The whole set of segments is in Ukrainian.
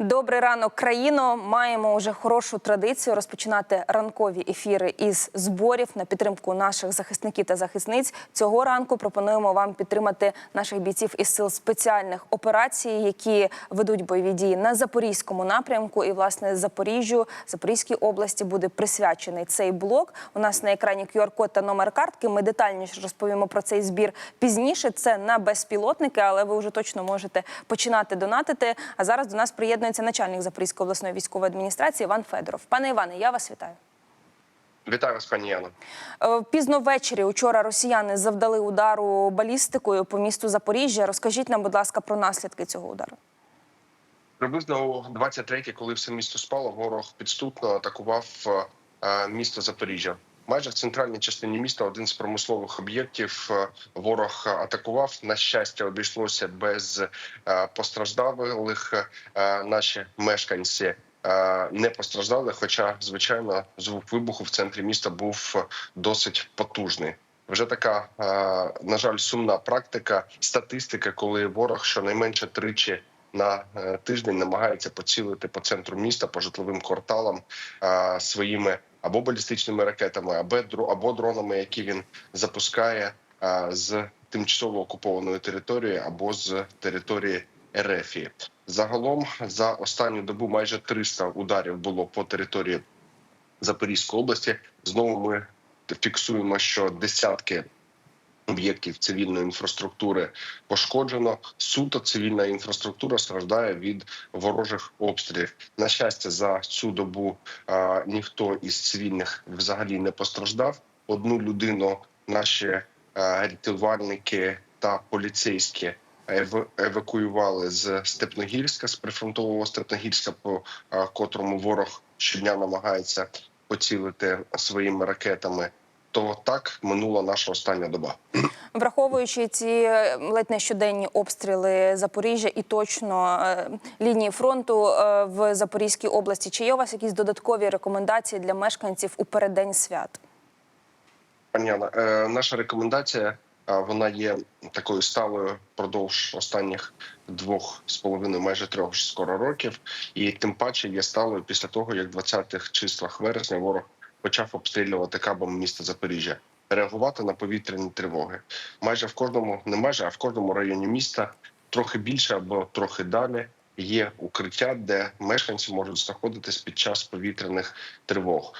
Добрий ранок, країно. Маємо вже хорошу традицію розпочинати ранкові ефіри із зборів на підтримку наших захисників та захисниць. Цього ранку пропонуємо вам підтримати наших бійців із сил спеціальних операцій, які ведуть бойові дії на запорізькому напрямку. І власне Запоріжжю, Запорізькій області буде присвячений цей блок. У нас на екрані QR-код та номер картки. Ми детальніше розповімо про цей збір пізніше. Це на безпілотники, але ви вже точно можете починати донатити. А зараз до нас приєднується начальник Запорізької обласної військової адміністрації Іван Федоров. Пане Іване, я вас вітаю. Вітаю вас, пані Яно. Е, Пізно ввечері учора росіяни завдали удару балістикою по місту Запоріжжя. Розкажіть нам, будь ласка, про наслідки цього удару. Приблизно о 23-й, коли все місто спало, ворог підступно атакував е, місто Запоріжжя. Майже в центральній частині міста один з промислових об'єктів е, ворог атакував. На щастя, обійшлося без е, постраждалих. Е, Наші мешканці не постраждали. Хоча, звичайно, звук вибуху в центрі міста був досить потужний. Вже така, на жаль, сумна практика, статистика, коли ворог щонайменше тричі на тиждень намагається поцілити по центру міста, по житловим кварталам своїми або балістичними ракетами, або дро- або дронами, які він запускає з тимчасово окупованої території або з території Ерефії. Загалом за останню добу майже 300 ударів було по території Запорізької області. Знову ми фіксуємо, що десятки об'єктів цивільної інфраструктури пошкоджено. Суто цивільна інфраструктура страждає від ворожих обстрілів. На щастя, за цю добу а, ніхто із цивільних взагалі не постраждав. Одну людину наші а, рятувальники та поліцейські ев- евакуювали з Степногірська, з прифронтового Степногірська, по а, котрому ворог щодня намагається поцілити своїми ракетами. То так минула наша остання доба. Враховуючи ці е, ледь не щоденні обстріли Запоріжжя і точно е, лінії фронту е, в Запорізькій області, чи є у вас якісь додаткові рекомендації для мешканців у переддень свят? Пані е, наша рекомендація вона є такою сталою впродовж останніх двох з половиною, майже трьох скоро років, і тим паче є сталою після того, як 20-х числах вересня ворог почав обстрілювати кабом міста Запоріжжя. Реагувати на повітряні тривоги майже в кожному, не майже, а в кожному районі міста трохи більше або трохи далі є укриття, де мешканці можуть знаходитись під час повітряних тривог.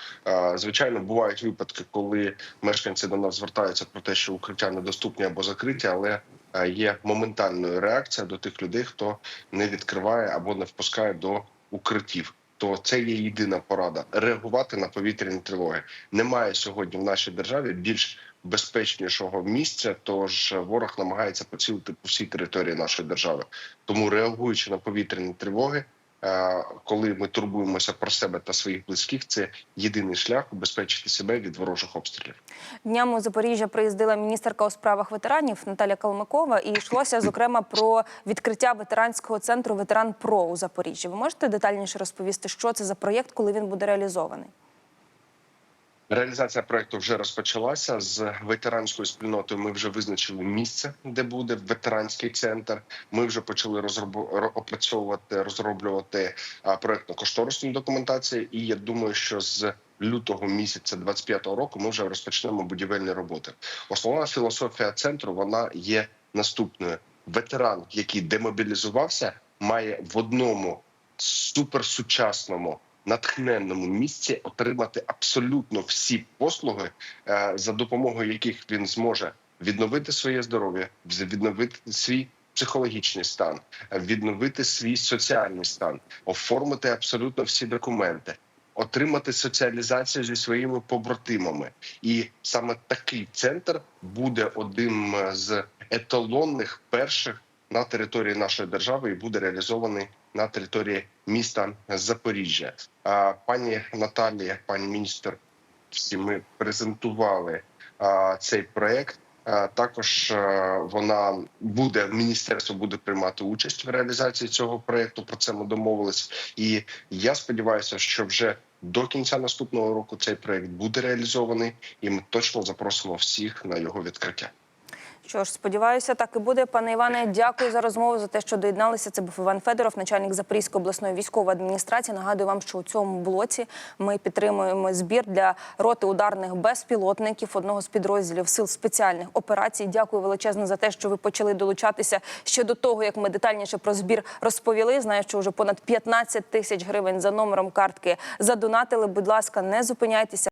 Звичайно, бувають випадки, коли мешканці до нас звертаються про те, що укриття недоступні або закриті, але є моментальною реакція до тих людей, хто не відкриває або не впускає до укриттів. То це є єдина порада реагувати на повітряні тривоги. Немає сьогодні в нашій державі більш безпечнішого місця, тож ворог намагається поцілити по всій території нашої держави. Тому реагуючи на повітряні тривоги, коли ми турбуємося про себе та своїх близьких, це єдиний шлях убезпечити себе від ворожих обстрілів. Днями у Запоріжжя приїздила міністерка у справах ветеранів Наталя Калмикова, і йшлося зокрема про відкриття ветеранського центру Ветеран Про у Запоріжжі. Ви можете детальніше розповісти, що це за проєкт, коли він буде реалізований? Реалізація проекту вже розпочалася з ветеранською спільнотою. Ми вже визначили місце, де буде ветеранський центр. Ми вже почали розробу опрацьовувати, розроблювати проектно-кошторисну документацію. І я думаю, що з лютого місяця 25-го року ми вже розпочнемо будівельні роботи. Основна філософія центру вона є наступною: ветеран, який демобілізувався, має в одному суперсучасному натхненному місці отримати абсолютно всі послуги, е, за допомогою яких він зможе відновити своє здоров'я, відновити свій психологічний стан, відновити свій соціальний стан, оформити абсолютно всі документи. Отримати соціалізацію зі своїми побратимами, і саме такий центр буде одним е, з еталонних перших на території нашої держави і буде реалізований на території міста Запоріжжя. А пані Наталія, пані міністр, всі ми презентували а, цей проект. Також вона буде міністерство буде приймати участь в реалізації цього проекту. Про це ми домовились, і я сподіваюся, що вже До кінця наступного року цей проект буде реалізований, і ми точно запросимо всіх на його відкриття. Що ж, сподіваюся, так і буде. Пане Іване, дякую за розмову за те, що доєдналися. Це був Іван Федоров, начальник Запорізької обласної військової адміністрації. Нагадую вам, що у цьому блоці ми підтримуємо збір для роти ударних безпілотників одного з підрозділів сил спеціальних операцій. Дякую величезно за те, що ви почали долучатися ще до того, як ми детальніше про збір розповіли. Знаю, що вже понад 15 тисяч гривень за номером картки задонатили. Будь ласка, не зупиняйтеся.